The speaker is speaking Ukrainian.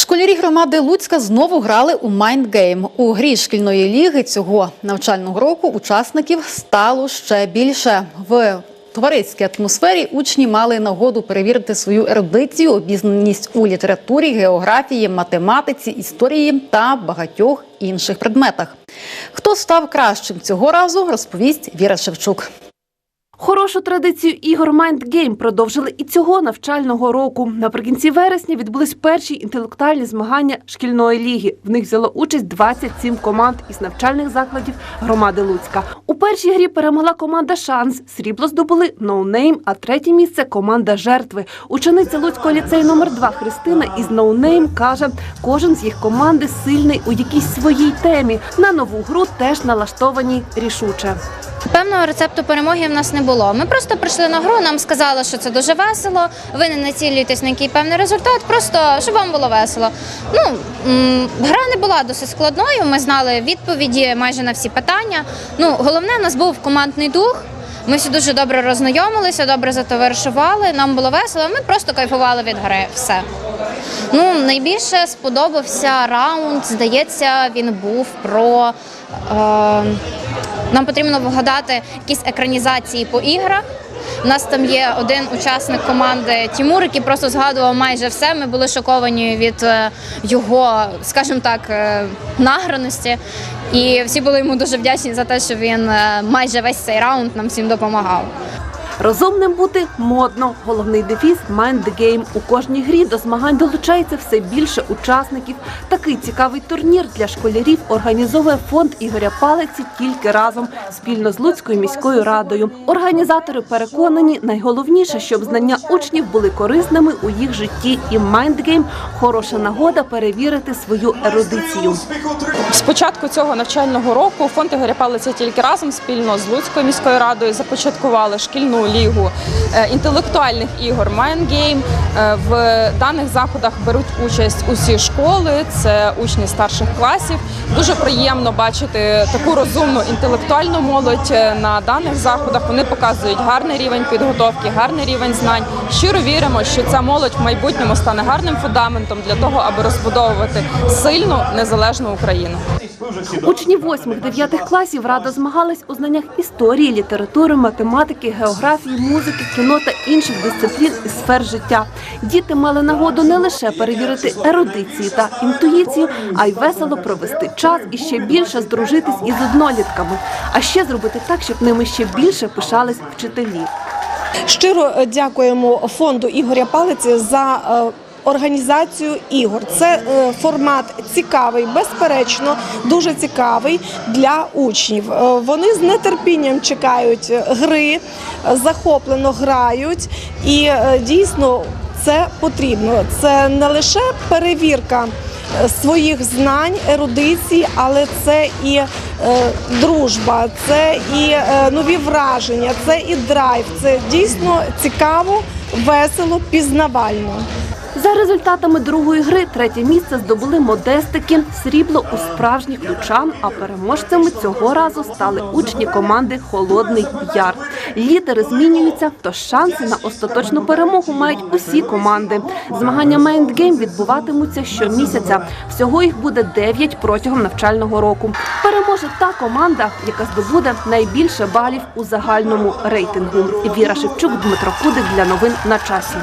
Школярі громади Луцька знову грали у майндгейм. У грі шкільної ліги цього навчального року учасників стало ще більше. В товариській атмосфері учні мали нагоду перевірити свою ерудицію, обізнаність у літературі, географії, математиці, історії та багатьох інших предметах. Хто став кращим цього разу, розповість Віра Шевчук. Хорошу традицію ігор Game продовжили і цього навчального року. Наприкінці вересня відбулись перші інтелектуальні змагання шкільної ліги. В них взяло участь 27 команд із навчальних закладів громади Луцька. У першій грі перемогла команда Шанс. Срібло здобули ноунейм, а третє місце команда жертви. Учениця Луцького ліцею номер 2 Христина із ноунейм каже, кожен з їх команди сильний у якійсь своїй темі. На нову гру теж налаштовані рішуче. Певного рецепту перемоги в нас не було. Ми просто прийшли на гру, нам сказали, що це дуже весело. Ви не націлюєтесь на який певний результат, просто щоб вам було весело. Ну гра не була досить складною. Ми знали відповіді майже на всі питання. Ну головне, у нас був командний дух. Ми всі дуже добре роззнайомилися, добре затоваришували. Нам було весело. Ми просто кайфували від гри. Все. Ну, найбільше сподобався раунд. Здається, він був про. Е, нам потрібно вгадати якісь екранізації по іграх. У нас там є один учасник команди Тімур, який просто згадував майже все. Ми були шоковані від е, його, скажімо так, е, награності. І всі були йому дуже вдячні за те, що він е, майже весь цей раунд нам всім допомагав. Розумним бути модно. Головний дефіс Mind the Game. У кожній грі до змагань долучається все більше учасників. Такий цікавий турнір для школярів організовує фонд Ігоря Палиці тільки разом спільно з Луцькою міською радою. Організатори переконані, найголовніше, щоб знання учнів були корисними у їх житті. І Mind Game – хороша нагода перевірити свою ерудицію. З початку цього навчального року фонд Ігоря Палиця тільки разом спільно з Луцькою міською радою започаткували шкільну лігу е, інтелектуальних ігор Майнгейм. В даних заходах беруть участь усі школи, це учні старших класів. Дуже приємно бачити таку розумну інтелектуальну молодь е, на даних заходах. Вони показують гарний рівень підготовки, гарний рівень знань. Щиро віримо, що ця молодь в майбутньому стане гарним фундаментом для того, аби розбудовувати сильну незалежну Україну. Учні 8-9 класів рада змагались у знаннях історії, літератури, математики, географії, музики, кіно та інших дисциплін і сфер життя. Діти мали нагоду не лише перевірити ерудицію та інтуїцію, а й весело провести час і ще більше здружитись із однолітками, а ще зробити так, щоб ними ще більше пишались вчителі. Щиро дякуємо фонду Ігоря Палиці за е, організацію ігор. Це е, формат цікавий, безперечно, дуже цікавий для учнів. Е, Вони з нетерпінням чекають гри, захоплено грають, і е, дійсно це потрібно. Це не лише перевірка. Своїх знань, ерудиції, але це і дружба, це і нові враження, це і драйв. Це дійсно цікаво, весело, пізнавально. За результатами другої гри третє місце здобули модестики, срібло у справжніх лучан. А переможцями цього разу стали учні команди Холодний Яр. Лідери змінюються, тож шанси на остаточну перемогу мають усі команди. Змагання Game відбуватимуться щомісяця. Всього їх буде 9 протягом навчального року. Переможе та команда, яка здобуде найбільше балів у загальному рейтингу. Віра Шевчук, Дмитро Кудик для новин на часі.